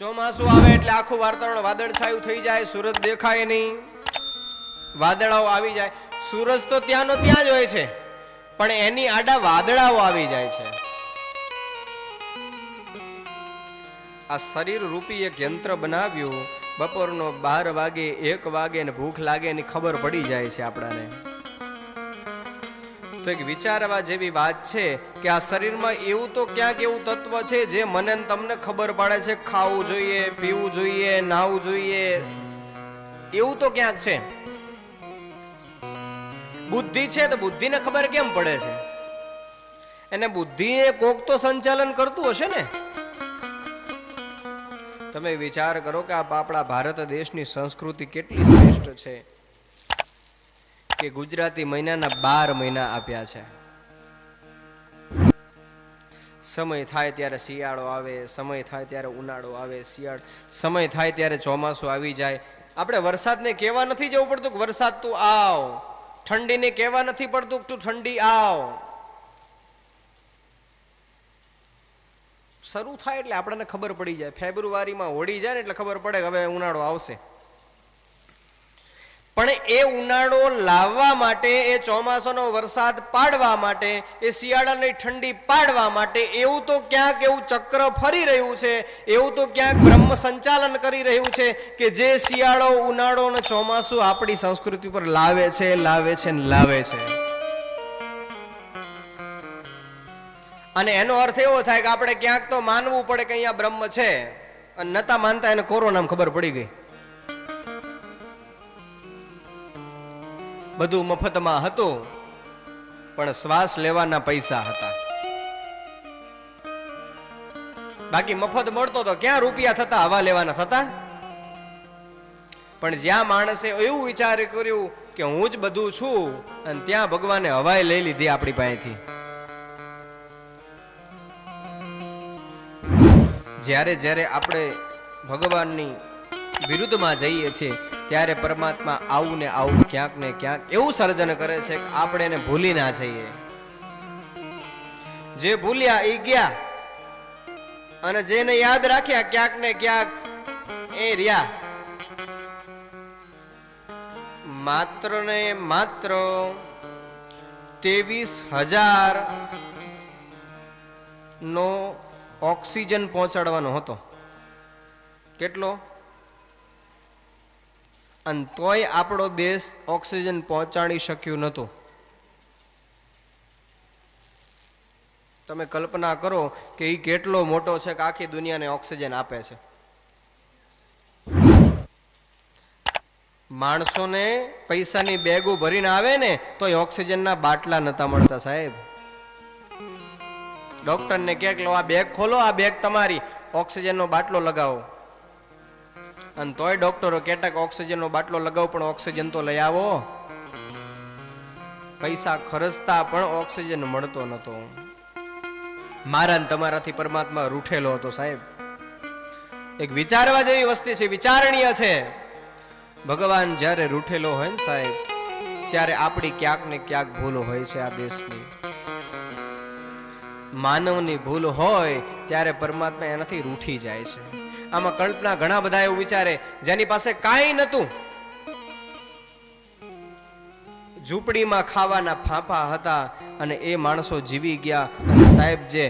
ચોમાસું આવે એટલે આખું વાતાવરણ વાદળછાયું થઈ જાય, સૂરજ દેખાય નહીં. વાદળાઓ આવી જાય. સૂરજ તો ત્યાંનો ત્યાં જ હોય છે, પણ એની આડા વાદળાઓ આવી જાય છે. આ શરીર રૂપી એક યંત્ર બનાવ્યું. બપોરનો બાર વાગે, એક વાગે ને ભૂખ લાગે એની ખબર પડી જાય છે આપણાને. તો એક વિચારવા જેવી વાત છે કે આ શરીરમાં એવું તો ક્યાંક એવું તત્વ છે જે મને તમને ખબર પડે છે, ખાવું જોઈએ, પીવું જોઈએ, નાવું જોઈએ. એવું તો ક્યાંક છે? બુદ્ધિ છે તો બુદ્ધિને ખબર કેમ પડે છે? એને બુદ્ધિએ કોક તો સંચાલન કરતું હશે ને? તમે વિચાર કરો કે આ આપણા ભારત દેશની સંસ્કૃતિ કેટલી શ્રેષ્ઠ છે. કે ગુજરાતી મહિનાના બાર મહિના આપ્યા છે. સમય થાય ત્યારે શિયાળો આવે, સમય થાય ત્યારે ઉનાળો આવે, શિયાળ, સમય થાય ત્યારે ચોમાસું આવી જાય. આપણે વરસાદને કહેવા નથી જવું પડતું કે વરસાદ તું આવ. ઠંડીને કહેવા નથી પડતું કે તું ઠંડી આવ. શરૂ થાય એટલે આપણને ખબર પડી જાય. ફેબ્રુઆરીમાં હોળી જાય ને એટલે ખબર પડે કે હવે ઉનાળો આવશે. પણ એ ઉનાળો લાવવા માટે, એ ચોમાસાનો વરસાદ પાડવા માટે, એ શિયાળાની ઠંડી પાડવા માટે, એવું તો ક્યાંક એવું ચક્ર ફરી રહ્યું છે, એવું તો ક્યાંક બ્રહ્મ સંચાલન કરી રહ્યું છે કે જે શિયાળો, ઉનાળો અને ચોમાસું આપણી સંસ્કૃતિ પર લાવે છે લાવે છે ને લાવે છે. અને એનો અર્થ એવો થાય કે આપણે ક્યાંક તો માનવું પડે કે અહીંયા બ્રહ્મ છે, અને નતા માનતા એને કોરોનામાં ખબર પડી ગઈ. બધું મફતમાં હતું, પણ શ્વાસ લેવાના પૈસા હતા. બાકી મફત મળતો તો ક્યાં રૂપિયા થતા હવા લેવાના થતા? પણ જ્યાં માણસે એવું વિચાર કર્યું કે હું જ બધું છું, અને ત્યાં ભગવાને હવાઈ લઈ લીધી આપણી પાસેથી. જ્યારે જ્યારે આપણે ભગવાનની વિરુદ્ધમાં જઈએ છીએ, ત્યારે પરમાત્મા આવું ને આવું ક્યાંક ને ક્યાંક એવું સર્જન કરે છે કે આપણે એને ભૂલી ના જઈએ. જે ભૂલ્યા એ ગયા, અને જેને યાદ રાખ્યા ક્યાંક ને ક્યાંક એ રહ્યા. માત્ર ને માત્ર ત્રેવીસ હજાર નો ઓક્સિજન પહોંચાડવાનો હતો. કેટલો? અને તોય આપણો દેશ ઓક્સિજન પહોંચાડી શક્યું નહોતું. તમે કલ્પના કરો કે એ કેટલો મોટો છે કે આખી દુનિયાને ઓક્સિજન આપે છે. માણસોને પૈસાની બેગો ભરીને આવે ને તો એ ઓક્સિજનના બાટલા નતા મળતા સાહેબ. ડોક્ટરને કહે કે આ બેગ ખોલો, આ બેગ તમારી. ઓક્સિજનનો બાટલો લગાવો. અને તોય ડોક્ટરો કેટલાક ઓક્સિજનનો બાટલો લગાવો, પણ ઓક્સિજન તો લઈ આવો. પૈસા ખર્ચતા પણ ઓક્સિજન મળતો નતો. મારા તમારાથી પરમાત્મા રૂઠેલો હતો સાહેબ. એક વિચારવા જેવી વસ્તી છે, વિચારણીય છે. ભગવાન જ્યારે રૂઠેલો હોય ને સાહેબ, ત્યારે આપણી ક્યાંક ને ક્યાંક ભૂલ હોય છે આ દેશની. માનવની ભૂલ હોય, ત્યારે પરમાત્મા એનાથી રૂઠી જાય છે. આમાં કલ્પના ઘણા બધા એવું વિચારે, જેની પાસે કાંઈ નતું ઝૂંપડીમાં ખાવાના ફાંફા હતા અને એ માણસો જીવી ગયા અને સાહેબ જે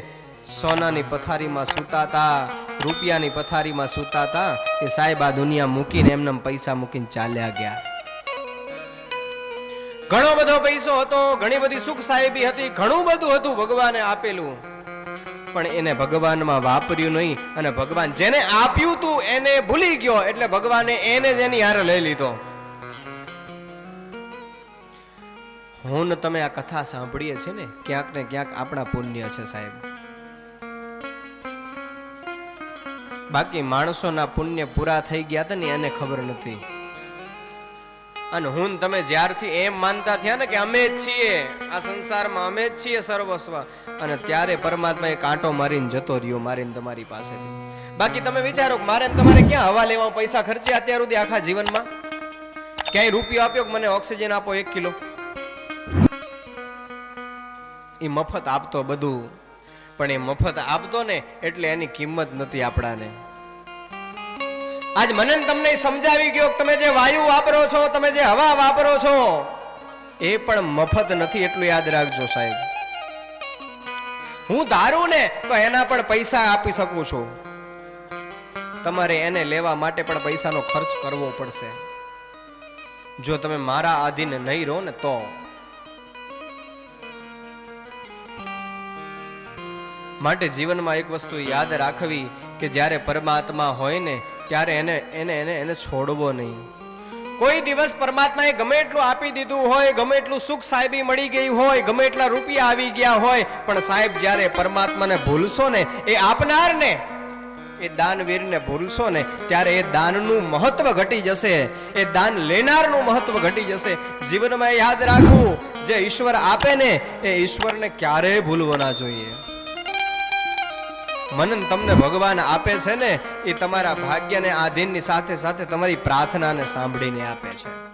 સોનાની પથારીમાં સૂતા હતા, રૂપિયાની પથારીમાં સૂતા હતા, એ સાહેબ આ દુનિયા મૂકીને એમને પૈસા મૂકીને ચાલ્યા ગયા. ઘણો બધો પૈસો હતો, ઘણી બધી સુખ સાહેબી હતી, ઘણું બધું હતું ભગવાને આપેલું. પણ એને ભગવાનમાં વાપર્યું નહીં અને ભગવાન જેને આપ્યું તું એને ભૂલી ગયો એટલે ભગવાને એને જ હારે લઈ લીધો. હું તમે આ કથા સાંભળીએ છીએ ને, ક્યાંક ને ક્યાંક આપણા પુણ્ય છે સાહેબ. બાકી માણસોના પુણ્ય પૂરા થઈ ગયા હતા ને, એને ખબર નથી. અને હું તમે જ્યારથી એમ માનતા થયા ને કે અમે જ છીએ, આ સંસારમાં અમે જ છીએ સર્વસ્વ અને ત્યારે પરમાત્મા એ કાંટો મારીને જતો રહ્યો મારીને તમારી પાસેથી. બાકી તમે વિચારો મારે તમારે ક્યાં હવા લેવા, પૈસા ખર્ચ્યા અત્યાર સુધી આખા જીવનમાં? ક્યાંય રૂપિયો આપ્યો મને ઓક્સિજન આપો એક કિલો? એ મફત આપતો બધું, પણ એ મફત આપતો ને એટલે એની કિંમત નથી આપણાને. આજ મને તમને સમજાવી ગયો તમે જે વાયુ વાપરો છો, તમે જે હવા વાપરો છો, એ પણ મફત નથી, એટલું યાદ રાખજો સાહેબ. હું ધારું ને તો એના પણ પૈસા આપી શકું છું. તમારે એને લેવા માટે પણ પૈસાનો ખર્ચ કરવો પડશે. જો તમે મારા આધીન નહીં રહો ને તો. માટે જીવનમાં એક વસ્તુ યાદ રાખવી કે જ્યારે પરમાત્મા હોય ને, ત્યારે એને એને એને એને છોડવો નહીં. કોઈ દિવસ પરમાત્માએ ગમે એટલું આપી દીધું હોય, ગમે એટલું સુખ સાહેબી મળી ગઈ હોય, ગમે એટલા રૂપિયા આવી ગયા હોય, પણ સાહેબ જ્યારે પરમાત્માને ભૂલશો ને, એ આપનારને, એ દાનવીરને ભૂલશો ને, ત્યારે એ દાનનું મહત્વ ઘટી જશે, એ દાન લેનારનું મહત્વ ઘટી જશે. જીવનમાં યાદ રાખવું, જે ઈશ્વર આપે ને, એ ઈશ્વરને ક્યારેય ભૂલવો ના જોઈએ. મન ને તમને ભગવાન આપે છે ને, એ તમારા ભાગ્યને આધીનની સાથે સાથે તમારી પ્રાર્થનાને સાંભળીને આપે છે.